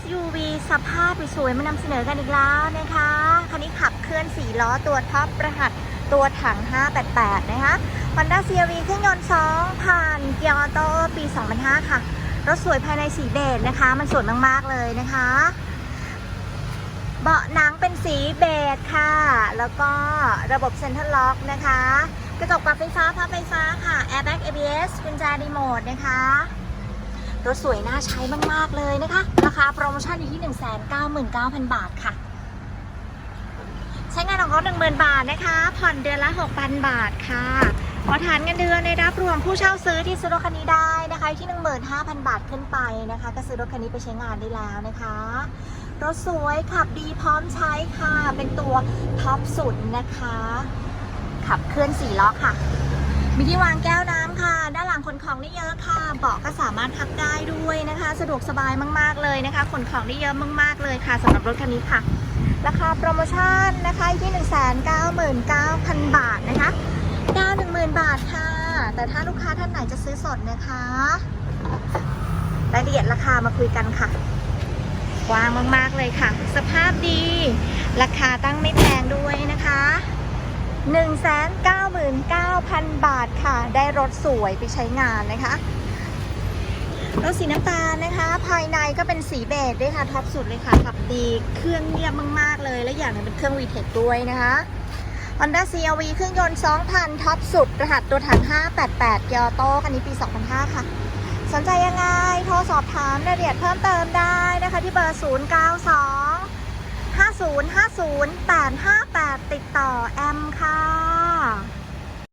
SUV สภาพสวยๆมานำเสนอกันอีกแล้วนะคะ คันนี้ขับเคลื่อน 4 ล้อตัวท็อปประหัดตัวถัง 588 นะคะ Honda CRV เครื่องยนต์ 2 ผ่านเกียร์ออโต้ปี 2005 ค่ะ รถสวยภายในสีเบจนะคะ มันสวยมาก ๆ เลยนะคะ เบาะหนังเป็นสีเบจค่ะ แล้วก็ระบบเซ็นทรัลล็อกนะคะ กระจกปรับไฟฟ้าพับไฟฟ้าค่ะ Airbag ABS กุญแจรีโมทนะคะ รถสวยน่าใช้มาก ๆ เลยนะคะ ราคาโปรโมชั่นอยู่ที่ 199,000 บาทค่ะ ใช้งานของเขา10,000 บาทนะคะ ผ่อนเดือนละ 6,000 บาทค่ะขอฐานเงินเดือนในรับรวมผู้เช่าซื้อที่ซื้อรถคันนี้ได้นะคะที่ 15,000 บาทขึ้นไปนะคะ ก็ซื้อรถคันนี้ไปใช้งานได้แล้วนะคะรถสวยขับดีพร้อมใช้ค่ะ เป็นตัวท็อปสุดนะคะ ขับเคลื่อนสี่ล้อค่ะ มีที่วางแก้วน้ ค่ะ ด้านหลังขนของได้เยอะค่ะ เบาะก็สามารถพับได้ด้วยนะคะ สะดวกสบายมาก ๆ เลยนะคะ ขนของได้เยอะมาก ๆ เลยค่ะสำหรับรถคันนี้ค่ะ ราคาโปรโมชั่นนะคะที่ 199,000 บาทนะคะดาว10,000 บาทค่ะ แต่ถ้าลูกค้าท่านไหนจะซื้อสดนะคะรายละเอียดราคามาคุยกันค่ะกว้างมาก ๆ เลยค่ะ สภาพดี ราคาตั้งไม่แพ 199,000 บาทค่ะ ได้รถสวยไปใช้งานนะคะ รถสีน้ำตาลนะคะ ภายในก็เป็นสีเบจด้วยค่ะ ท็อปสุดเลยค่ะ ขับดี เครื่องเงียบมาก ๆ เลย และอย่างหนึงเป็นเครื่อง VTEC ด้วยนะคะ Honda CRV เครื่องยนต์ 2,000 ท็อปสุด รหัสตัวถัง 588 เกียร์โต้คันนี้ปี 2005 ค่ะ สนใจยังไง โทรสอบถามรายละเอียดเพิ่มเติมได้นะคะที่เบอร์ 092 5050 858 ติดต่อแอมค่ะ